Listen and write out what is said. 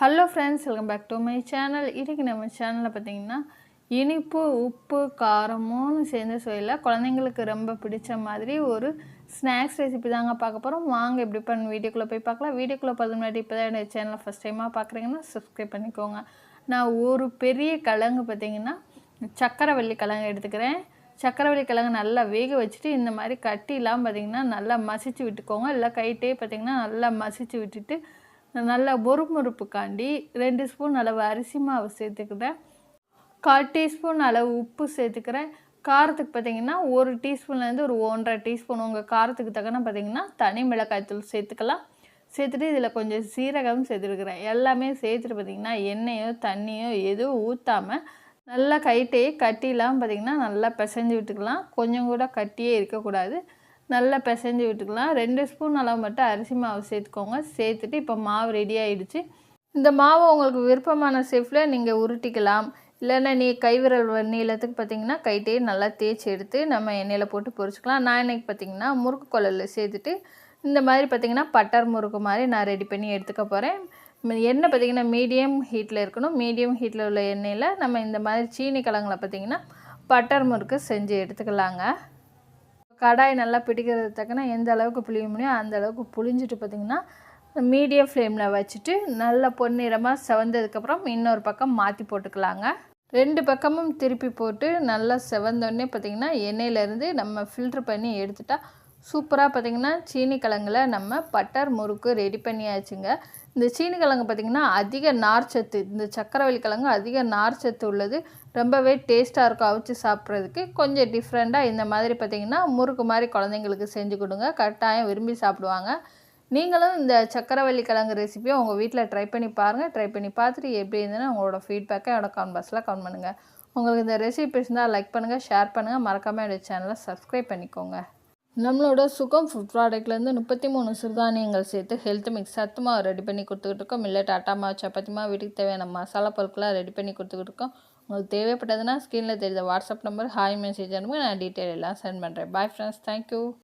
Hello friends welcome back to my channel இன்றைக்கி நம்ம சேனலில் பார்த்தீங்கன்னா இனிப்பு உப்பு காரமும் சேர்ந்த சுவையில் குழந்தைங்களுக்கு ரொம்ப பிடிச்ச மாதிரி ஒரு ஸ்நாக்ஸ் ரெசிபி தாங்க பார்க்க போகிறோம் வாங்க எப்படி பண்ண வீடியோக்குள்ளே போய் பார்க்கலாம். வீடியோக்குள்ளே பார்த்து முன்னாடி இப்போ தான் என்னோடய சேனலை ஃபஸ்ட் டைமாக பார்க்குறீங்கன்னா சப்ஸ்கிரைப் பண்ணிக்கோங்க. நான் ஒரு பெரிய கிழங்கு பார்த்தீங்கன்னா சக்கரவள்ளி கிழங்கு எடுத்துக்கிறேன். சக்கரவள்ளி கிழங்கு நல்லா வேக வச்சுட்டு இந்த மாதிரி கட்டிலாம் பார்த்திங்கன்னா நல்லா மசிச்சு விட்டுக்கோங்க. இல்லை கைட்டே பார்த்திங்கன்னா நல்லா மசிச்சு விட்டுட்டு நல்லா பொறுமுறுப்புக்காண்டி ரெண்டு ஸ்பூன் அளவு அரிசி மாவு சேர்த்துக்கிறேன் கால் டீஸ்பூன் அளவு உப்பு சேர்த்துக்கிறேன். காரத்துக்கு பார்த்தீங்கன்னா ஒரு டீஸ்பூன்லேருந்து ஒரு ஒன்றரை டீஸ்பூன். உங்கள் காரத்துக்கு தக்கன பார்த்தீங்கன்னா தனி மிளகாய் தூள் சேர்த்துக்கலாம். சேர்த்துட்டு இதில் கொஞ்சம் சீரகம் சேர்த்துருக்குறேன். எல்லாமே சேர்த்துட்டு பார்த்திங்கன்னா எண்ணெயோ தண்ணியோ எதுவும் ஊற்றாமல் நல்லா கைட்டையே கட்டிலாம் பார்த்திங்கன்னா நல்லா பிசைஞ்சு விட்டுக்கலாம். கொஞ்சம் கூட கட்டியே இருக்கக்கூடாது. நல்லா பிசைஞ்சு விட்டுக்கலாம். ரெண்டு ஸ்பூன் அளவு மட்டும் அரிசி மாவு சேர்த்துக்கோங்க. சேர்த்துட்டு இப்போ மாவு ரெடி ஆகிடுச்சு இந்த மாவு உங்களுக்கு விருப்பமான ஷேஃபில் நீங்கள் உருட்டிக்கலாம். இல்லைன்னா நீ கைவிரல் நீளத்துக்கு பார்த்தீங்கன்னா கைட்டையே நல்லா தேய்ச்சி எடுத்து நம்ம எண்ணெயில் போட்டு பொரிச்சிக்கலாம். நான் இன்றைக்கி பார்த்திங்கன்னா முறுக்கு குழலில் சேர்த்துட்டு இந்த மாதிரி பார்த்திங்கன்னா பட்டர் முறுக்கு மாதிரி நான் ரெடி பண்ணி எடுத்துக்க போகிறேன் எண்ணெய் பார்த்திங்கன்னா மீடியம் ஹீட்டில் இருக்கணும். மீடியம் ஹீட்டில் உள்ள எண்ணெயில் நம்ம இந்த மாதிரி சீனி கிழங்குல பார்த்திங்கன்னா பட்டர் முறுக்கு செஞ்சு எடுத்துக்கலாங்க. கடாய் நல்லா பிடிக்கிறது தக்கன எந்த அளவுக்கு புளிய முடியும் அந்த அளவுக்கு புளிஞ்சிட்டு பார்த்திங்கன்னா மீடியம் ஃப்ளேமில் வச்சுட்டு நல்லா பொன்னிறமாக செவந்ததுக்கப்புறம் இன்னொரு பக்கம் மாற்றி போட்டுக்கலாங்க. ரெண்டு பக்கமும் திருப்பி போட்டு நல்லா செவந்தோடனே பார்த்திங்கன்னா எண்ணெயிலேருந்து நம்ம ஃபில்ட்ரு பண்ணி எடுத்துட்டால் சூப்பராக பார்த்திங்கன்னா சீனி கிழங்குல நம்ம பட்டர் முறுக்கு ரெடி பண்ணியாச்சுங்க. இந்த சீனி கிழங்கு பார்த்திங்கன்னா அதிக நார்ச்சத்து இந்த சக்கரவள்ளி கிழங்கு அதிக நார்ச்சத்து உள்ளது. ரொம்பவே டேஸ்ட்டாக இருக்கும் அவிச்சு சாப்பிட்றதுக்கு. கொஞ்சம் டிஃப்ரெண்ட்டாக இந்த மாதிரி பார்த்திங்கன்னா முறுக்கு மாதிரி குழந்தைங்களுக்கு செஞ்சு கொடுங்க. கட்டாயம் விரும்பி சாப்பிடுவாங்க. நீங்களும் இந்த சக்கரவள்ளி கிழங்கு ரெசிபியை உங்கள் வீட்டில் ட்ரை பண்ணி பாருங்கள் ட்ரை பண்ணி பார்த்துட்டு எப்படி இருந்ததுன்னு உங்களோட ஃபீட்பேக்கை என்னோட கமெண்ட் பாக்ஸில் கமெண்ட் பண்ணுங்கள் உங்களுக்கு இந்த ரெசிபி பிடிச்சிருந்தால் லைக் பண்ணுங்கள் ஷேர் பண்ணுங்கள் மறக்காமல் என்னோடய சேனலை சப்ஸ்கிரைப் பண்ணிக்கோங்க. நம்மளோட சுகம் ஃபுட் ப்ராடக்ட்லேருந்து முப்பத்தி மூணு சிறுதானியங்கள் சேர்த்து ஹெல்த் மிக்ஸ் சத்துமாக ரெடி பண்ணி கொடுத்துக்கிட்டு இருக்கோம். இல்லை டாட்டா மாவு சப்பாத்தி மாவு வீட்டுக்கு தேவையான மசாலா பொருட்களாக ரெடி பண்ணி கொடுத்துக்கிட்டு இருக்கோம். உங்களுக்கு தேவைப்பட்டதுன்னா ஸ்க்ரீனில் தெரிஞ்ச வாட்ஸ்அப் நம்பர் ஹாய் மெசேஜ் அனுப்புங்க. நான் டீட்டெயில் எல்லாம் சென்ட் பண்ணுறேன் பாய் ஃப்ரெண்ட்ஸ் தேங்க்யூ